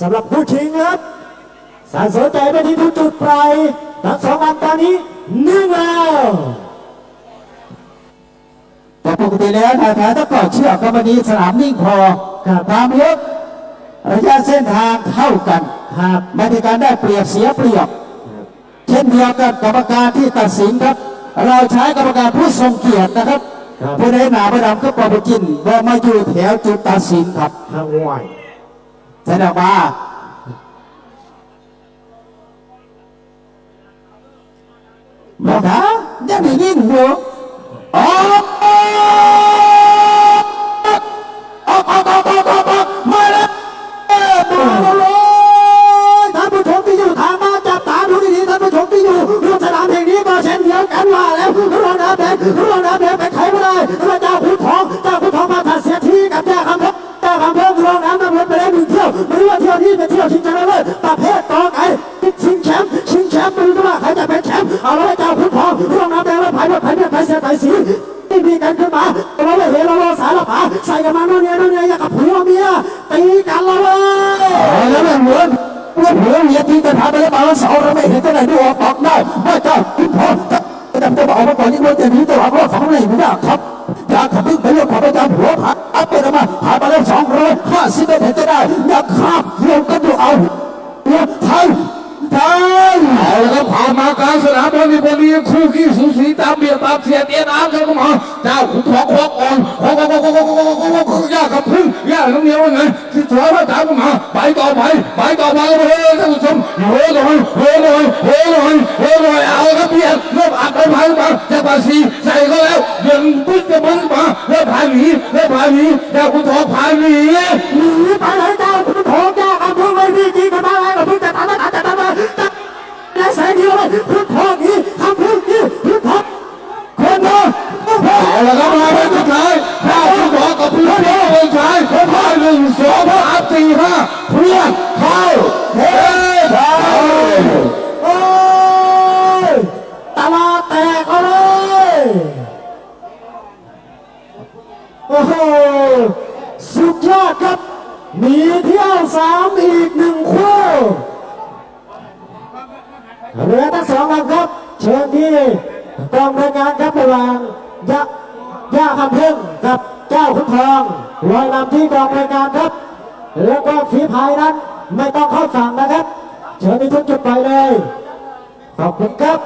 สำหรับผู้ชิงครับสารสนใจไปที่ทุกจุดปลายทั้งสองอันตอนนี้นึ่งแล้วแต่ปกติแล้วถ้าถ้าถ้าปล่อยเชือกก็วันนี้สนามนิ่งพอความลึกระยะเส้นทางเท่ากันครับไม่ได้การได้เปรียบเสียเปรียบ เช่นเดียวกับกรรมการที่ตัดสินครับ เราใช้กรรมการผู้ทรงเกียรตินะครับครับผู้ใดหนาประดำก็ปอไปกินว่ามาอยู่แถวจุดตัดสินครับทางไหว แสดงว่ามาถายังได้ยินอยู่อ๋อออกออกออกออกออกออกมาแล้วมาเลยท่านผู้ชมที่อยู่ทางบ้าจับตาดูดีๆท่านผู้ชมที่อยู่ร่วมสนามแห่งนี้ก็เช่นเดียวกันว่าแล้วรองน้ำแดงรองน้ำแดงไปใครไม่ได้ ประเภทต่อไก่ชิงแชมป์ชิงแชมป์ไม่รู้ว่าใครจะเป็นแชมป์เอาเลยเจ้าขุนทองรองน้ำแดงแล้วไผ่ไผ่เนี่ยไผ่เสียไผ่สีที่มีกันขึ้นมาเราไม่เห็นเราเราสารพัดใส่กันมาโน่นเนี่ยโน่นเนี่ยอย่างกับผัวเมียตีกันเลยเอาแล้วเหมือนว่าผัวเมียที่จะพาไปแล้วมาแล้วสองเราไม่เห็นจะไหนดูออกออกได้ว่าเจ้าคุณพ่อจะจำจะบอกมาก่อนนี่ว่าจะหนีตัวรอดของไหนไม่ได้ครับอยากขับพึ่งไปเรื่องของประจำหัวผักอัพไปแล้วมาผ่านมาแล้วสองร้อยห้าสิบเมตรเห็นจะได้อยากข้ามลงก็ดูเอาาสนามบอลมีคนนี้คู่ขี้สูสีตามเบียตามเสียเตียนอาเจ้ามาเจ้าขุนขอขอกอ่อนขอ้โหโอ้โหโอ้โหโอ้โหโอ้โหยากกับพึ่งยากน้องเหนียวว่าไงที่ถอยมาตามก็มาไปต่อไปไปต่อไปเฮ้ยท่านผู้ชมเฮ้ยหน่อยเฮ้ยหน่อยเฮ้ยหน่อยเฮ้ยหน่อยเอาครับเบียดเริ่มอัดเริ่มพังมาจะปาสีใส่ก็แล้วเดินบึ้งจะบึ้งมาเริ่มพาหนีเริ่มพาหนีเจ้าขุนของพาหนีหนีไป พึ่งทองนี้คำพูดนี้พึ่งทองคนเดียวเอาละครับมาเป็นสุดท้ายข้าวคุณหมอกับเพื่อนเพื่อนคนชายเพื่อหนึ่งสองสามสี่ห้าเพื่อนเข้าเฮ้ยเข้าโอ้ยตลาดแตกเอาเลยโอ้โหสุดยอดครับมีเที่ยวสามอีกหนึ่งคู่ เรือทั้งสองลำครับ เชิญที่กองรายงานครับระหว่างยะย่าคำเพ่งกับเจ้าขุนทองลอยนำที่กองรายงานครับ แล้วก็ฝีพายนั้นไม่ต้องเข้าฝั่งนะครับ เชิญที่ทุกจุดไปเลย ขอบคุณครับ